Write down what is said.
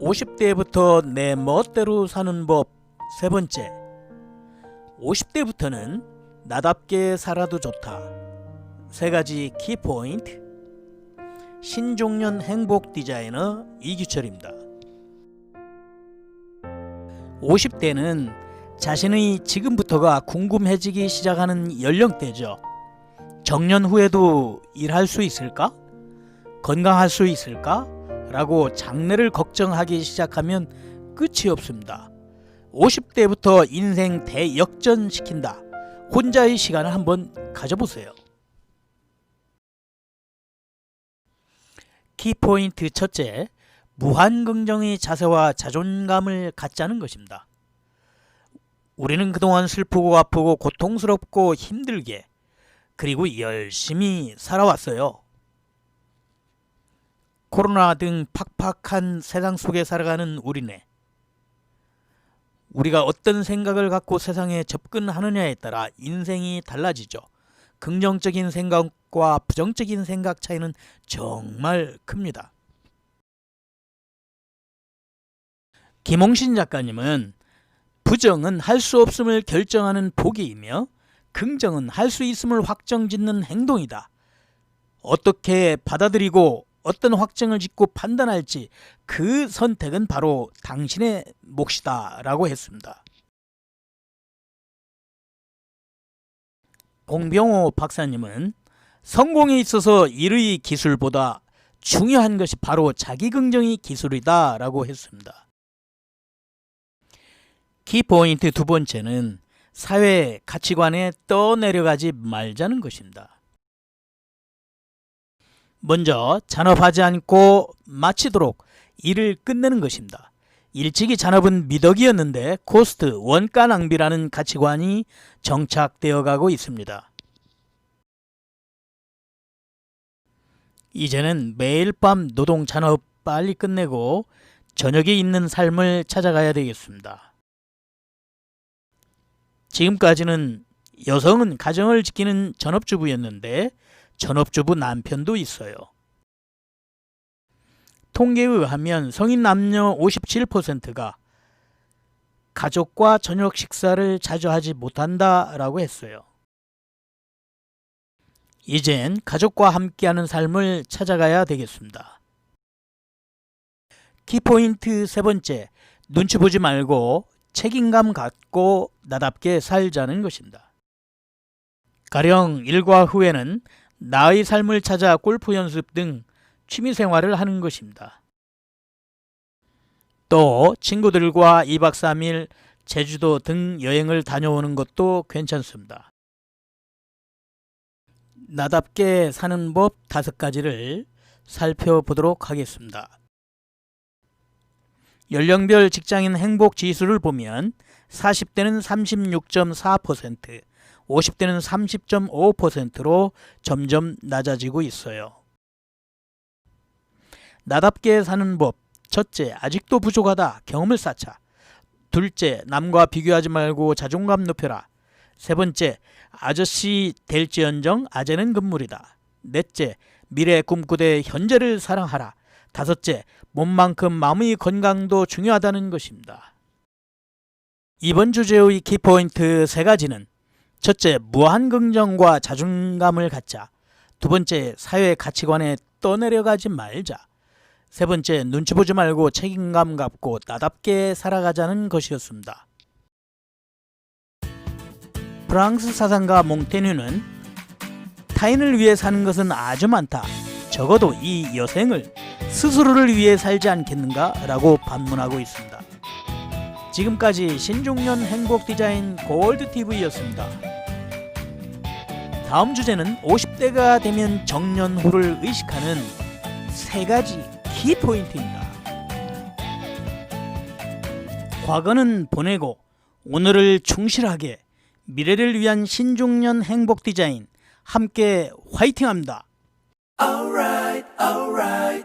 50대부터 내 멋대로 사는 법 세 번째. 50대부터는 나답게 살아도 좋다. 세 가지 키포인트. 신종년 행복 디자이너 이규철입니다. 50대는 자신의 지금부터가 궁금해지기 시작하는 연령대죠. 정년 후에도 일할 수 있을까? 건강할 수 있을까? 라고 장래를 걱정하기 시작하면 끝이 없습니다. 50대부터 인생 대역전시킨다. 혼자의 시간을 한번 가져보세요. 키포인트 첫째, 무한 긍정의 자세와 자존감을 갖자는 것입니다. 우리는 그동안 슬프고 아프고 고통스럽고 힘들게 그리고 열심히 살아왔어요. 코로나 등 팍팍한 세상 속에 살아가는 우리네. 우리가 어떤 생각을 갖고 세상에 접근하느냐에 따라 인생이 달라지죠. 긍정적인 생각과 부정적인 생각 차이는 정말 큽니다. 김홍신 작가님은 부정은 할 수 없음을 결정하는 포기이며 긍정은 할 수 있음을 확정짓는 행동이다. 어떻게 받아들이고 어떤 확정을 짓고 판단할지 그 선택은 바로 당신의 몫이다 라고 했습니다. 공병호 박사님은 성공에 있어서 일의 기술보다 중요한 것이 바로 자기 긍정의 기술이다 라고 했습니다. 키포인트 두 번째는 사회 가치관에 떠내려가지 말자는 것입니다. 먼저 잔업하지 않고 마치도록 일을 끝내는 것입니다. 일찍이 잔업은 미덕이었는데 코스트, 원가 낭비라는 가치관이 정착되어 가고 있습니다. 이제는 매일 밤 노동 잔업 빨리 끝내고 저녁에 있는 삶을 찾아가야 되겠습니다. 지금까지는 여성은 가정을 지키는 전업주부였는데 전업주부 남편도 있어요. 통계에 의하면 성인 남녀 57%가 가족과 저녁 식사를 자주 하지 못한다라고 했어요. 이젠 가족과 함께하는 삶을 찾아가야 되겠습니다. 키포인트 세 번째, 눈치 보지 말고 책임감 갖고 나답게 살자는 것입니다. 가령 일과 후에는 나의 삶을 찾아 골프 연습 등 취미 생활을 하는 것입니다. 또 친구들과 2박 3일 제주도 등 여행을 다녀오는 것도 괜찮습니다. 나답게 사는 법 다섯 가지를 살펴보도록 하겠습니다. 연령별 직장인 행복 지수를 보면 40대는 36.4%, 50대는 30.5%로 점점 낮아지고 있어요. 나답게 사는 법. 첫째, 아직도 부족하다. 경험을 쌓자. 둘째, 남과 비교하지 말고 자존감 높여라. 세 번째, 아저씨 될지언정 아재는 금물이다. 넷째, 미래 꿈꾸되 현재를 사랑하라. 다섯째, 몸만큼 마음의 건강도 중요하다는 것입니다. 이번 주제의 키포인트 세 가지는 첫째, 무한 긍정과 자존감을 갖자. 두 번째, 사회 가치관에 떠내려가지 말자. 세 번째, 눈치 보지 말고 책임감 갖고 나답게 살아가자는 것이었습니다. 프랑스 사상가 몽테뉴는 타인을 위해 사는 것은 아주 많다. 적어도 이 여생을 스스로를 위해 살지 않겠는가? 라고 반문하고 있습니다. 지금까지 신중년 행복 디자인 골드 TV였습니다. 다음 주제는 50대가 되면 정년 후를 의식하는 세 가지 키 포인트입니다. 과거는 보내고 오늘을 충실하게 미래를 위한 신중년 행복 디자인 함께 화이팅합니다. Alright, alright.